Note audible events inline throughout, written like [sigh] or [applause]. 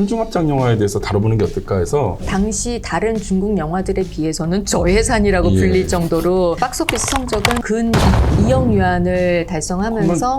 한중합작 영화에 대해서 다뤄보는 게 어떨까 해서 당시 다른 중국 영화들에 비해서는 저예산이라고 예. 불릴 정도로 박스오피스 성적은 근 2억 위안을 달성하면서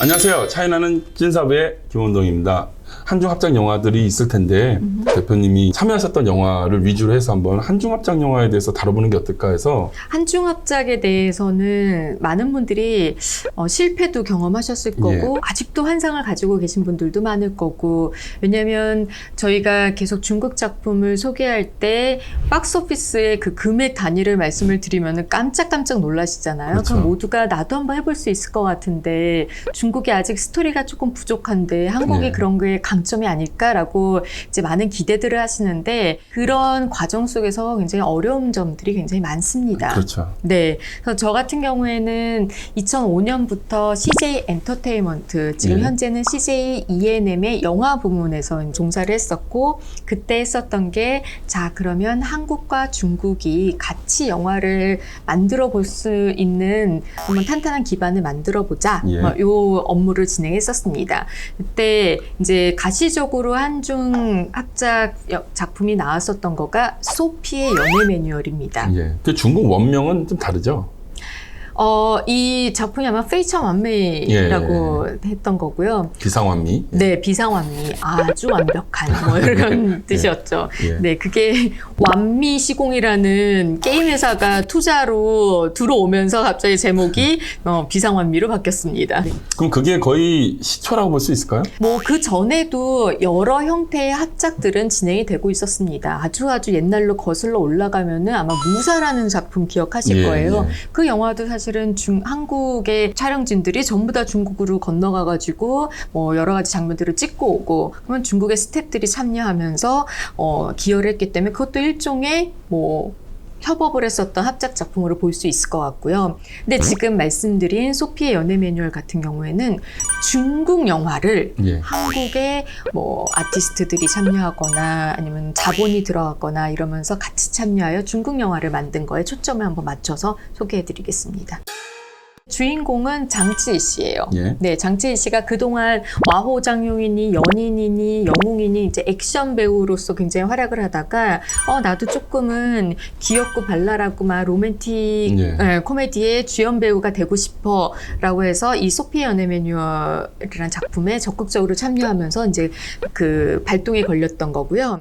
안녕하세요. 차이나는 찐사부의 김원동입니다. 한중합작 영화들이 있을 텐데 대표님이 참여하셨던 영화를 위주로 해서 한번 한중합작 영화에 대해서 다뤄보는 게 어떨까 해서 한중합작에 대해서는 많은 분들이 어, 실패도 경험하셨을 예. 거고 아직도 환상을 가지고 계신 분들도 많을 거고 왜냐하면 저희가 계속 중국 작품을 소개할 때 박스오피스의 그 금액 단위를 말씀을 드리면 깜짝깜짝 놀라시잖아요. 그렇죠. 그럼 모두가 나도 한번 해볼 수 있을 것 같은데 중국이 아직 스토리가 조금 부족한데 한국이 예. 그런 게강 점이 아닐까라고 이제 많은 기대들을 하시는데 그런 과정 속에서 굉장히 어려운 점들이 굉장히 많습니다. 그렇죠. 네. 그래서 저 같은 경우에는 2005년부터 CJ 엔터테인먼트, 지금 예. 현재는 CJ ENM의 영화 부문에서 종사를 했었고, 그때 했었던 게, 자, 그러면 한국과 중국이 같이 영화를 만들어 볼 수 있는 한번 탄탄한 기반을 만들어 보자. 예. 뭐 요 업무를 진행했었습니다. 그때 이제 가 시적으로 한중 합작 여- 작품이 나왔었던 거가 소피의 연애 매뉴얼입니다. 예. 그 중국 원명은 좀 다르죠. 어, 이 작품이 아마 페이처 완매라고 했던 거고요. 비상완미. 네, 비상완미. 아주 완벽한, 뭐 [laughs] 이런 뜻이었죠. 예. 네, 그게 완미 시공이라는 게임 회사가 투자로 들어오면서 갑자기 제목이 어, 비상완미로 바뀌었습니다. 그럼 그게 거의 시초라고 볼 수 있을까요? 뭐 그 전에도 여러 형태의 합작들은 진행이 되고 있었습니다. 아주 아주 옛날로 거슬러 올라가면은 아마 무사라는 작품 기억하실 예, 거예요. 예. 그 영화도 사실 은 중 한국의 촬영진들이 전부 다 중국으로 건너가 가지고 뭐 여러 가지 장면들을 찍고 오고 그러면 중국의 스태프들이 참여하면서 어 기여를 했기 때문에 그것도 일종의 뭐 협업을 했었던 합작 작품으로 볼 수 있을 것 같고요. 근데 지금 말씀드린 소피의 연애 매뉴얼 같은 경우에는 중국 영화를 예. 한국의 뭐 아티스트들이 참여하거나 아니면 자본이 들어가거나 이러면서 같이 참여하여 중국 영화를 만든 거에 초점을 한번 맞춰서 소개해드리겠습니다. 주인공은 장찌 씨예요. 예. 네, 장찌 씨가 그동안 와호 장용이니 연인이니 영웅이니 이제 액션 배우로서 굉장히 활약을 하다가 어 나도 조금은 귀엽고 발랄하고 막 로맨틱 예. 예, 코미디의 주연 배우가 되고 싶어라고 해서 이 소피 연애 매뉴얼이라는 작품에 적극적으로 참여하면서 이제 그 발동이 걸렸던 거고요.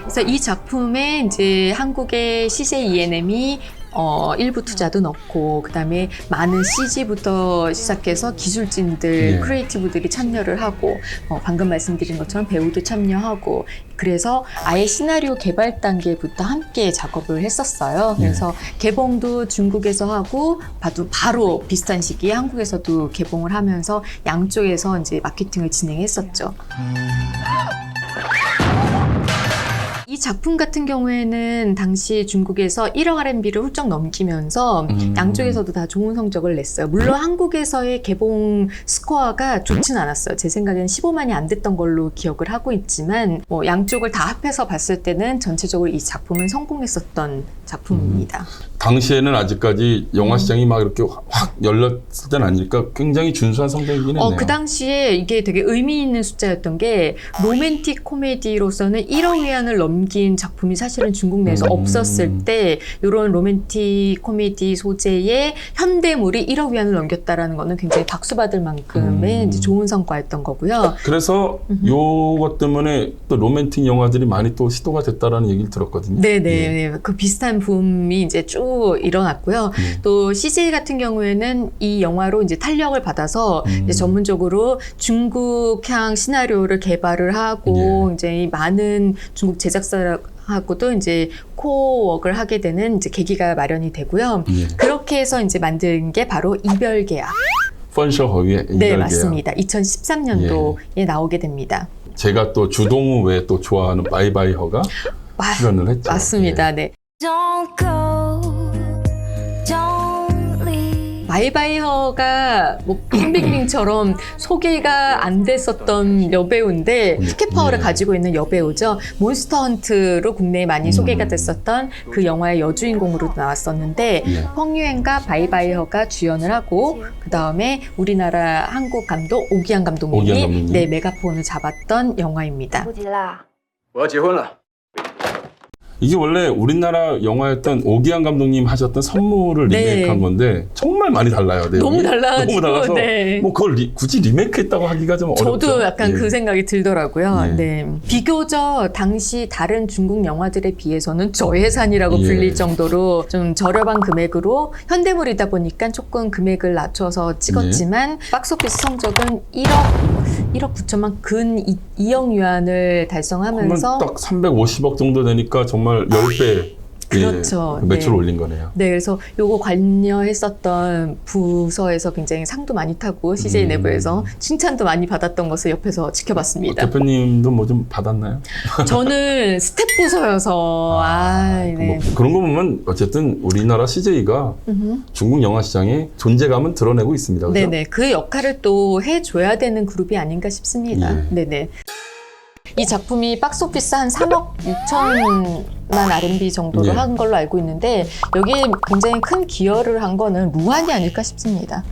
그래서 이 작품에 이제 한국의 CJ ENM이 어, 일부 투자도 넣고, 그 다음에 많은 CG부터 시작해서 기술진들, 예. 크리에이티브들이 참여를 하고, 어, 방금 말씀드린 것처럼 배우도 참여하고, 그래서 아예 시나리오 개발 단계부터 함께 작업을 했었어요. 예. 그래서 개봉도 중국에서 하고, 바로, 바로 비슷한 시기에 한국에서도 개봉을 하면서 양쪽에서 이제 마케팅을 진행했었죠. 이 작품 같은 경우에는 당시 중국에서 1억 RMB를 훌쩍 넘기면서 음. 양쪽에서도 다 좋은 성적을 냈어요. 물론 한국에서의 개봉 스코어가 좋진 않았어요. 제 생각엔 15만이 안 됐던 걸로 기억을 하고 있지만 뭐 양쪽을 다 합해서 봤을 때는 전체적으로 이 작품은 성공했었던 작품입니다. 당시에는 아직까지 영화 시장이 막 이렇게 확 열렸을 때는 아니니까 굉장히 준수한 성적이긴 했네요. 어, 그 당시에 이게 되게 의미 있는 숫자였던 게 로맨틱 코미디로서는 1억 위안을 넘긴 작품이 사실은 중국 내에서 음. 없었을 때 이런 로맨틱 코미디 소재의 현대물이 1억 위안을 넘겼다라는 거는 굉장히 박수 받을 만큼의 음. 좋은 성과였던 거고요. 그래서 요것 때문에 또 로맨틱 영화들이 많이 또 시도가 됐다라는 얘기를 들었거든요. 네네. 예. 그 비슷한 붐이 이제 쭉 일어났고요. 음. 또 CJ 같은 경우에는 이 영화로 이제 탄력을 받아서 음. 이제 전문적으로 중국향 시나리오를 개발을 하고 예. 이제 이 많은 중국 제작사 하고도 이제 코워크를 하게 되는 이제 계기가 마련이 되고요. 예. 그렇게 해서 이제 만든 게 바로 이별 계약. 펀셔 허위의 네, 이별계약. 맞습니다. 2013년도에 나오게 됩니다. 제가 또 주동우 외에 또 좋아하는 바이바이 허가 와, 출연을 했죠. 맞습니다. 예. 네. Don't go, don't leave. 바이바이허가 뭐 핑빙빙처럼 소개가 안 됐었던 여배우인데 음, 스케 파워를 네. 가지고 있는 여배우죠. 몬스터 헌트로 국내에 많이 음. 소개가 됐었던 그 영화의 여주인공으로 나왔었는데 예. 펑유엔과 바이바이허가 주연을 하고 그 다음에 우리나라 한국 감독 오기환 감독님이 오기환 감독님. 네 메가폰을 잡았던 영화입니다. 不急啦。我要结婚了。 이게 원래 우리나라 영화였던 오기환 감독님 하셨던 선물을 네. 리메이크한 건데 정말 많이 달라요. 내용이. 너무 달라가지고 너무 달라서 네. 뭐 그걸 리- 굳이 리메이크했다고 하기가 좀 어렵죠. 저도 약간 예. 그 생각이 들더라고요. 네. 네. 비교적 당시 다른 중국 영화들에 비해서는 저예산이라고 예. 불릴 정도로 좀 저렴한 금액으로 현대물이다 보니까 조금 금액을 낮춰서 찍었지만 네. 박스오피스 성적은 1억 1억 9천만 근 2억 유안을 그러면 달성하면서 딱 350억 정도 되니까 정말 10배 그렇죠. 예, 매출을 네. 올린 거네요. 네, 그래서 요거 관여했었던 부서에서 굉장히 상도 많이 타고 CJ 음. 내부에서 칭찬도 많이 받았던 것을 옆에서 지켜봤습니다. 대표님도 뭐 좀 받았나요? 저는 [laughs] 스텝 부서여서 아, 그 네. 뭐 그런 거 보면 어쨌든 우리나라 CJ가 음흠. 중국 영화 시장에 존재감은 드러내고 있습니다. 그죠? 네네 그 역할을 또 해줘야 되는 그룹이 아닌가 싶습니다. 예. 네네. 이 작품이 박스오피스 한 3억 6천만 RMB 정도로 예. 한 걸로 알고 있는데 여기에 굉장히 큰 기여를 한 거는 무한이 아닐까 싶습니다.